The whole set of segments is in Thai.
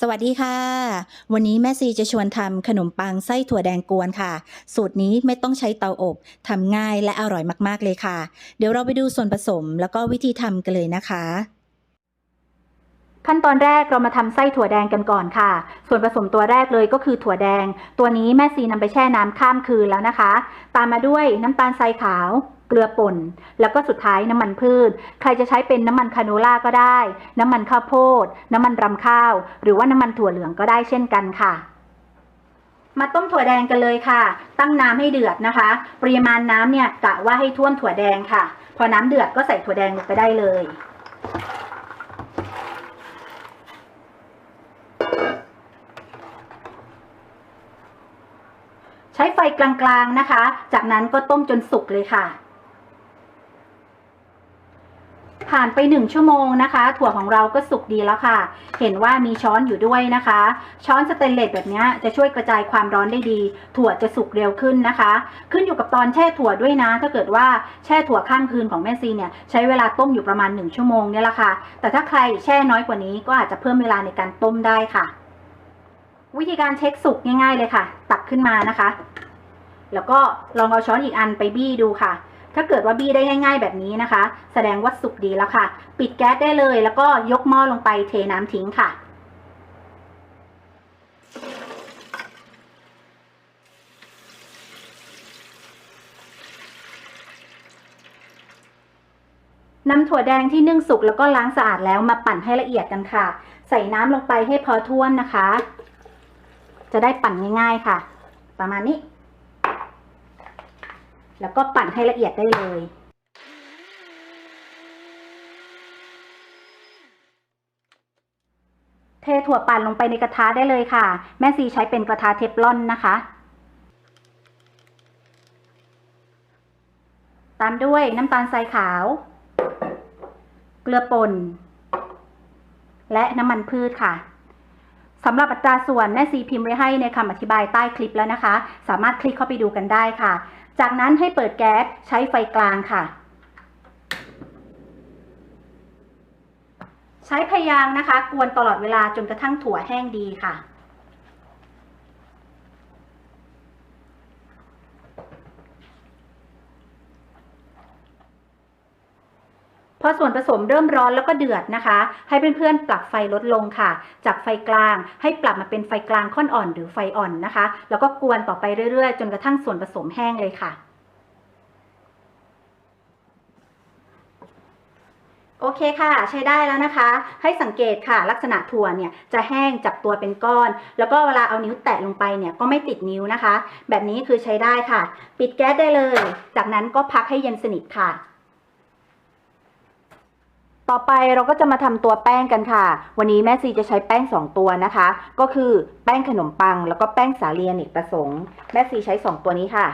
สวัสดีค่ะ วันนี้แม่ซีจะชวนทำขนมปังไส้ถั่วแดงกวนค่ะ สูตรนี้ไม่ต้องใช้เตาอบทำง่ายและอร่อยมากๆเลยค่ะ เดี๋ยวเราไปดูส่วนผสมแล้วก็วิธีทำกันเลยนะคะ ขั้นตอนแรกเรามาทำไส้ถั่วแดงกันก่อนค่ะ ส่วนผสมตัวแรกเลยก็คือถั่วแดง ตัวนี้แม่ซีนำไปแช่น้ำข้ามคืนแล้วนะคะ ตามมาด้วยน้ำตาลทรายขาว เกลือป่น แล้วก็สุดท้ายน้ำมันพืช ใครจะใช้เป็นน้ำมันคาโนล่าก็ได้ น้ำมันข้าวโพด น้ำมันรำข้าว หรือว่าน้ำมันถั่วเหลืองก็ได้เช่นกันค่ะ มาต้มถั่วแดงกันเลยค่ะ ตั้งน้ำให้เดือดนะคะ ปริมาณน้ำเนี่ยกะว่าให้ท่วมถั่วแดงค่ะ พอน้ำเดือดก็ใส่ถั่วแดงลงไปได้เลยใช้ไฟกลางๆนะคะ จากนั้นก็ต้มจนสุกเลยค่ะ ผ่านไปหนึ่งชั่วโมงนะคะ ถั่วของเราก็สุกดีแล้วค่ะ เห็นว่ามีช้อนอยู่ด้วยนะคะ ช้อนสเตนเลสแบบนี้จะช่วยกระจายความร้อนได้ดี ถั่วจะสุกเร็วขึ้นนะคะ ขึ้นอยู่กับตอนแช่ถั่วด้วยนะ ถ้าเกิดว่าแช่ถั่วข้ามคืนของแม่ซีเนี่ยใช้เวลาต้มอยู่ประมาณหนึ่งชั่วโมงเนี่ยแหละค่ะ แต่ถ้าใครแช่น้อยกว่านี้ก็อาจจะเพิ่มเวลาในการต้มได้ค่ะ วิธีการเช็คสุกง่าย ๆ เลยค่ะ ตักขึ้นมานะคะ แล้วก็ลองเอาช้อนอีกอันไปบี้ดูค่ะ ถ้าเกิดว่าบี้ได้ง่ายๆแบบนี้นะคะ แสดงว่าสุกดีแล้วค่ะ ปิดแก๊สได้เลย แล้วก็ยกหม้อลงไปเทน้ำทิ้งค่ะนำถั่วแดงที่นึ่งสุกแล้วก็ล้างสะอาดแล้วมาปั่นให้ละเอียดกันค่ะ ใส่น้ำลงไปให้พอท่วนนะคะ จะได้ปั่นง่ายๆค่ะ ประมาณนี้ แล้วก็ปั่นให้ละเอียดได้เลย เทถั่วปั่นลงไปในกระทะได้เลยค่ะ แม่ซีใช้เป็นกระทะเทฟลอนนะคะ ตามด้วยน้ำตาลทรายขาว เกลือป่น และน้ำมันพืชค่ะสำหรับอัตราส่วนแม่ซีพิมพ์ไว้ให้ในคำอธิบายใต้คลิปแล้วนะคะ สามารถคลิกเข้าไปดูกันได้ค่ะ จากนั้นให้เปิดแก๊สใช้ไฟกลางค่ะ ใช้พยางนะคะ กวนตลอดเวลาจนกระทั่งถั่วแห้งดีค่ะ ส่วนผสมเริ่มร้อนแล้วก็เดือดนะคะ ให้เพื่อนๆปรับไฟลดลงค่ะ จากไฟกลางให้ปรับมาเป็นไฟกลางค่อนอ่อนหรือไฟอ่อนนะคะ แล้วก็กวนต่อไปเรื่อยๆ จนกระทั่งส่วนผสมแห้งเลยค่ะโอเคค่ะ ใช้ได้แล้วนะคะ ให้สังเกตค่ะ ลักษณะถั่วเนี่ยจะแห้งจับตัวเป็นก้อน แล้วก็เวลาเอานิ้วแตะลงไปเนี่ยก็ไม่ติดนิ้วนะคะ แบบนี้คือใช้ได้ค่ะ ปิดแก๊สได้เลย จากนั้นก็พักให้เย็นสนิทค่ะ ต่อไปเราก็จะมาทำตัวแป้งกันค่ะ วันนี้แม่ซีจะใช้แป้ง 2 ตัวนะคะ ก็คือแป้งขนมปัง แล้วก็แป้งสาลีอเนกประสงค์แม่ซีใช้ 2 ตัวนี้ค่ะ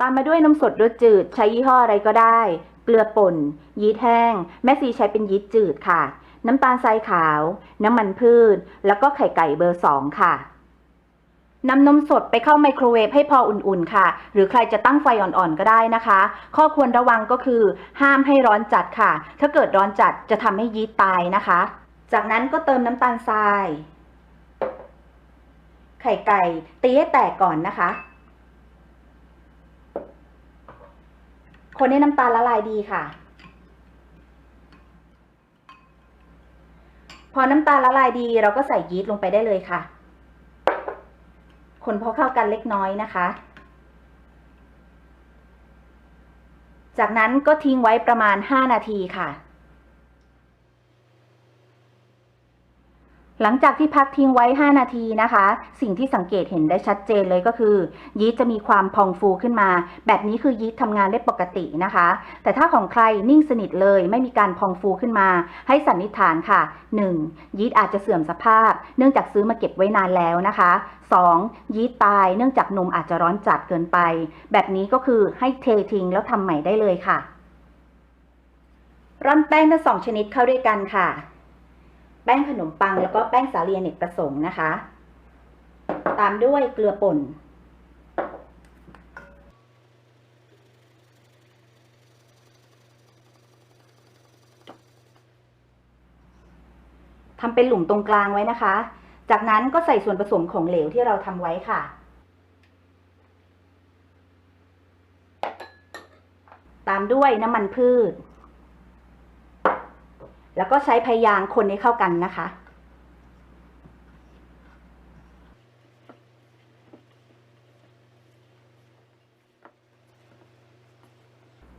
ตามมาด้วยนมสดรสจืด ใช้ยี่ห้ออะไรก็ได้ เกลือป่น ยีสต์แห้ง แม่ซีใช้เป็นยีสต์จืดค่ะ น้ำตาลทรายขาว น้ำมันพืช แล้วก็ไข่ไก่เบอร์ 2 ค่ะ นำนมสดไปเข้าไมโครเวฟให้พออุ่นๆค่ะ หรือใครจะตั้งไฟอ่อนๆก็ได้นะคะ ข้อควรระวังก็คือ ห้ามให้ร้อนจัดค่ะ ถ้าเกิดร้อนจัดจะทำให้ยีสต์ตายนะคะ จากนั้นก็เติมน้ำตาลทราย ไข่ไก่ตีให้แตกก่อนนะคะ คนให้น้ำตาลละลายดีค่ะ พอน้ำตาลละลายดีเราก็ใส่ยีสต์ลงไปได้เลยค่ะ คนพอเข้ากันเล็กน้อยนะคะ จากนั้นก็ทิ้งไว้ประมาณ 5 นาทีค่ะ หลังจากที่พักทิ้งไว้ 5 นาทีนะคะ สิ่งที่สังเกตเห็นได้ชัดเจนเลยก็คือ ยีสต์จะมีความพองฟูขึ้นมา แบบนี้คือยีสต์ทำงานได้ปกตินะคะ แต่ถ้าของใครนิ่งสนิทเลย ไม่มีการพองฟูขึ้นมา ให้สันนิษฐานค่ะ 1. ยีสต์อาจจะเสื่อมสภาพ เนื่องจากซื้อมาเก็บไว้นานแล้วนะคะ 2. ยีสต์ตายเนื่องจากนมอาจจะร้อนจัดเกินไป แบบนี้ก็คือให้เททิ้งแล้วทำใหม่ได้เลยค่ะร่อนแป้งทั้งสองชนิดเข้าด้วยกันค่ะ แป้งขนมปังแล้วก็แป้งสาลีอเนกประสงค์นะคะ ตามด้วยเกลือป่น ทำเป็นหลุมตรงกลางไว้นะคะ จากนั้นก็ใส่ส่วนผสมของเหลวที่เราทำไว้ค่ะ ตามด้วยน้ำมันพืช แล้วก็ใช้พยางคนให้เข้ากันนะคะ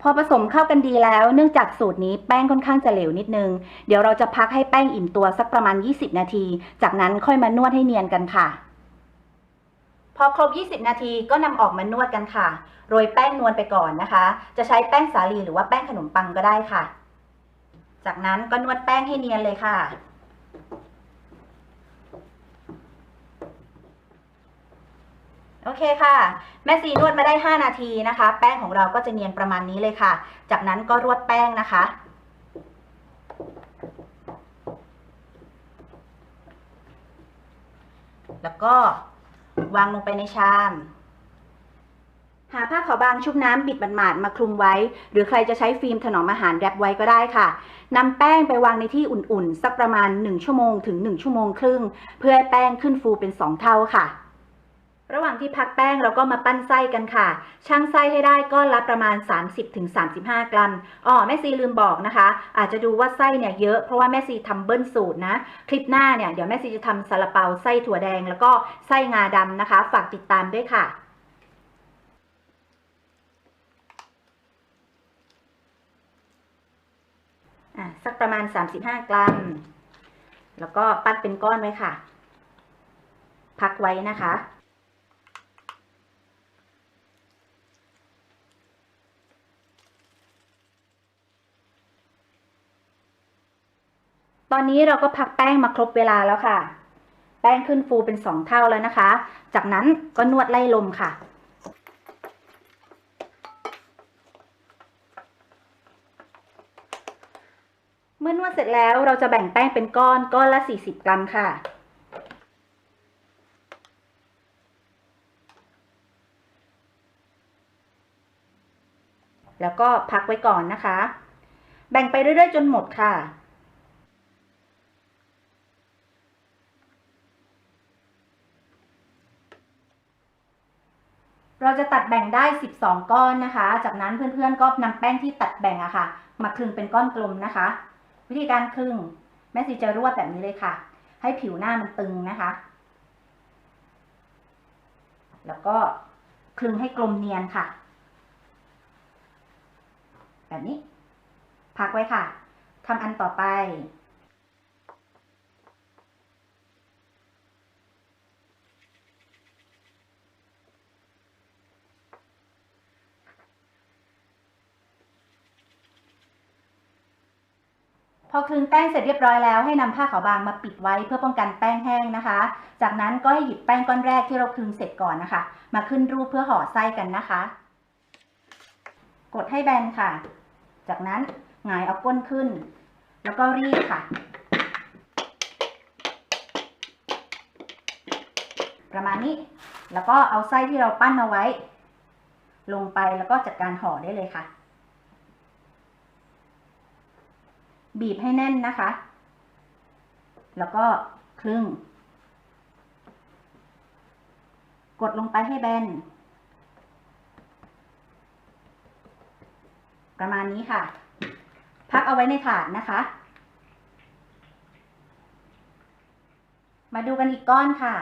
พอผสมเข้ากันดีแล้ว เนื่องจากสูตรนี้แป้งค่อนข้างจะเหลวนิดนึง เดี๋ยวเราจะพักให้แป้งอิ่มตัวสักประมาณ 20 นาที จากนั้นค่อยมานวดให้เนียนกันค่ะพอครบ 20 นาทีก็นำออกมานวดกันค่ะ โรยแป้งนวลไปก่อนนะคะ จะใช้แป้งสาลีหรือว่าแป้งขนมปังก็ได้ค่ะ จากนั้นก็นวดแป้งให้เนียนเลยค่ะ โอเคค่ะ แม่ซีนวดมาได้ 5 นาทีนะคะ แป้งของเราก็จะเนียนประมาณนี้เลยค่ะ จากนั้นก็รวดแป้งนะคะแล้วก็วางลงไปในชาม หาผ้าขาวบางชุบน้ำบิดหมาดๆมาคลุมไว้ หรือใครจะใช้ฟิล์มถนอมอาหารแรปไว้ก็ได้ค่ะนำแป้งไปวางในที่อุ่นๆ สักประมาณ 1 ชั่วโมงถึง 1 ชั่วโมงครึ่ง เพื่อให้แป้งขึ้นฟูเป็น 2 เท่าค่ะ ระหว่างที่พักแป้งเราก็มาปั้นไส้กันค่ะช่างไส้ให้ได้ก้อนละประมาณ 30-35 กรัมอ๋อแม่ซีลืมบอกนะคะ อาจจะดูว่าไส้เนี่ยเยอะเพราะว่าแม่ซีทำเบิ้ลสูตรนะ คลิปหน้าเนี่ยเดี๋ยวแม่ซีจะทำซาลาเปาไส้ถั่วแดง แล้วก็ไส้งาดำนะคะ ฝากติดตามด้วยค่ะ อะสักประมาณ 35 กรัม แล้วก็ปั้นเป็นก้อนไว้ค่ะ พักไว้นะคะ ตอนนี้เราก็พักแป้งมาครบเวลาแล้วค่ะ แป้งขึ้นฟูเป็นสองเท่าแล้วนะคะ จากนั้นก็นวดไล่ลมค่ะ เมื่อนวดเสร็จแล้วเราจะแบ่งแป้งเป็นก้อนก้อนละ 40 กรัมค่ะ แล้วก็พักไว้ก่อนนะคะ แบ่งไปเรื่อยๆ จนหมดค่ะเราจะตัดแบ่งได้ 12 ก้อนนะคะ จากนั้นเพื่อนๆ ก็นำแป้งที่ตัดแบ่งอะค่ะ มาคลึงเป็นก้อนกลมนะคะ วิธีการคลึงแม่ซีจะรวดแบบนี้เลยค่ะ ให้ผิวหน้ามันตึงนะคะ แล้วก็คลึงให้กลมเนียนค่ะ แบบนี้ พักไว้ค่ะทำอันต่อไป พอคลึงแป้งเสร็จเรียบร้อยแล้วให้นำผ้าขาวบางมาปิดไว้เพื่อป้องกันแป้งแห้งนะคะ จากนั้นก็ให้หยิบแป้งก้อนแรกที่เราคลึงเสร็จก่อนนะคะ มาขึ้นรูปเพื่อห่อไส้กันนะคะ กดให้แบนค่ะ จากนั้นหงายเอาก้นขึ้น แล้วก็รีดค่ะ ประมาณนี้แล้วก็เอาไส้ที่เราปั้นเอาไว้ ลงไปแล้วก็จัดการห่อได้เลยค่ะ บีบให้แน่นนะคะ แล้วก็ครึ่ง กดลงไปให้แบน ประมาณนี้ค่ะ พักเอาไว้ในถาดนะคะ มาดูกันอีกก้อนค่ะ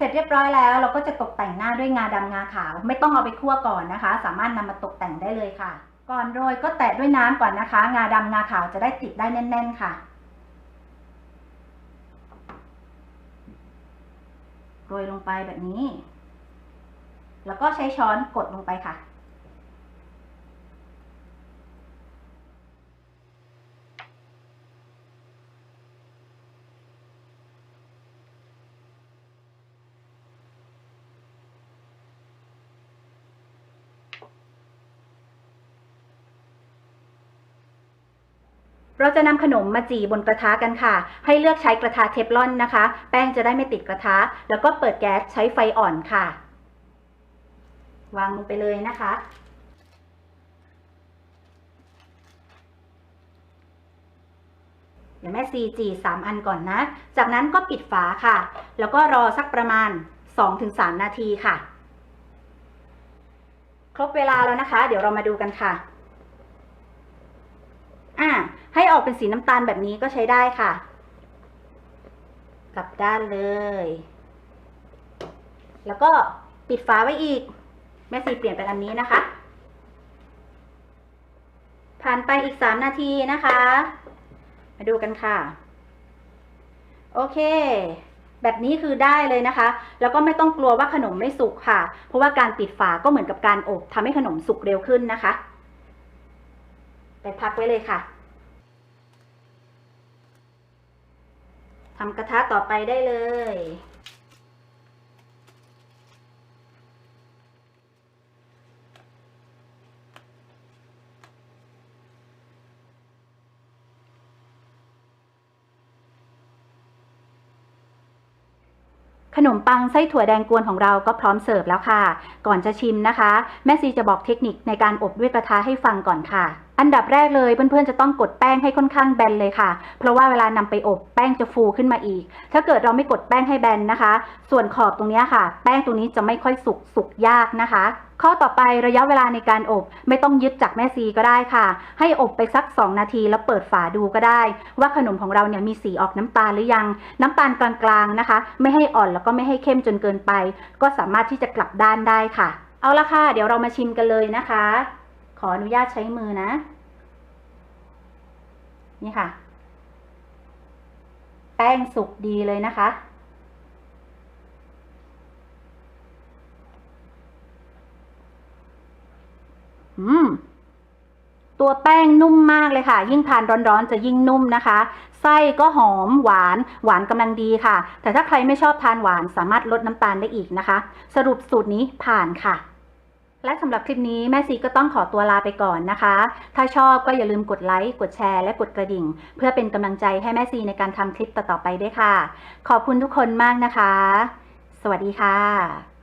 เสร็จเรียบร้อยแล้วเราก็จะตกแต่งหน้าด้วยงาดำงาขาว ไม่ต้องเอาไปคั่วก่อนนะคะ สามารถนำมาตกแต่งได้เลยค่ะ ก่อนโรยก็แตะด้วยน้ำก่อนนะคะ งาดำงาขาวจะได้ติดได้แน่น ๆ ค่ะโรยลงไปแบบนี้ แล้วก็ใช้ช้อนกดลงไปค่ะ เราจะนำขนมมาจีบนกระทะกันค่ะ ให้เลือกใช้กระทะเทฟลอนนะคะ แป้งจะได้ไม่ติดกระทะ แล้วก็เปิดแก๊สใช้ไฟอ่อนค่ะ วางลงไปเลยนะคะ เดี๋ยวแม่ซีจีสามอันก่อนนะ จากนั้นก็ปิดฝาค่ะ แล้วก็รอสักประมาณ 2-3 นาทีค่ะ ครบเวลาแล้วนะคะ เดี๋ยวเรามาดูกันค่ะ อ่า ให้ออกเป็นสีน้ำตาลแบบนี้ก็ใช้ได้ค่ะ กลับด้านเลย แล้วก็ปิดฝาไว้อีก แม่ซีเปลี่ยนเป็นอันนี้นะคะ ผ่านไปอีก3นาทีนะคะ มาดูกันค่ะ โอเคแบบนี้คือได้เลยนะคะ แล้วก็ไม่ต้องกลัวว่าขนมไม่สุกค่ะ เพราะว่าการปิดฝาก็เหมือนกับการอบทำให้ขนมสุกเร็วขึ้นนะคะ ไปพักไว้เลยค่ะ ทำกระทะต่อไปได้เลย ขนมปังไส้ถั่วแดงกวนของเราก็พร้อมเสิร์ฟแล้วค่ะ ก่อนจะชิมนะคะ แม่ซีจะบอกเทคนิคในการอบด้วยกระทะให้ฟังก่อนค่ะ อันดับแรกเลยเพื่อนๆจะต้องกดแป้งให้ค่อนข้างแบนเลยค่ะ เพราะว่าเวลานำไปอบแป้งจะฟูขึ้นมาอีก ถ้าเกิดเราไม่กดแป้งให้แบนนะคะ ส่วนขอบตรงนี้ค่ะ แป้งตรงนี้จะไม่ค่อยสุกสุกยากนะคะ ข้อต่อไประยะเวลาในการอบ ไม่ต้องยึดจากแม่ซีก็ได้ค่ะ ให้อบไปสัก 2 นาทีแล้วเปิดฝาดูก็ได้ ว่าขนมของเราเนี่ยมีสีออกน้ำตาลหรือยัง น้ำตาลกลางๆนะคะ ไม่ให้อ่อนแล้วก็ไม่ให้เข้มจนเกินไป ก็สามารถที่จะกลับด้านได้ค่ะ เอาละค่ะ เดี๋ยวเรามาชิมกันเลยนะคะ ขออนุญาตใช้มือนะ นี่ค่ะ แป้งสุกดีเลยนะคะ อืมตัวแป้งนุ่มมากเลยค่ะ ยิ่งทานร้อนๆจะยิ่งนุ่มนะคะ ไส้ก็หอมหวานหวานกำลังดีค่ะ แต่ถ้าใครไม่ชอบทานหวานสามารถลดน้ำตาลได้อีกนะคะ สรุปสูตรนี้ผ่านค่ะ และสำหรับคลิปนี้แม่ซีก็ต้องขอตัวลาไปก่อนนะคะ ถ้าชอบก็อย่าลืมกดไลค์ กดแชร์ และกดกระดิ่ง เพื่อเป็นกำลังใจให้แม่ซีในการทำคลิปต่อๆไปด้วยค่ะ ขอบคุณทุกคนมากนะคะ สวัสดีค่ะ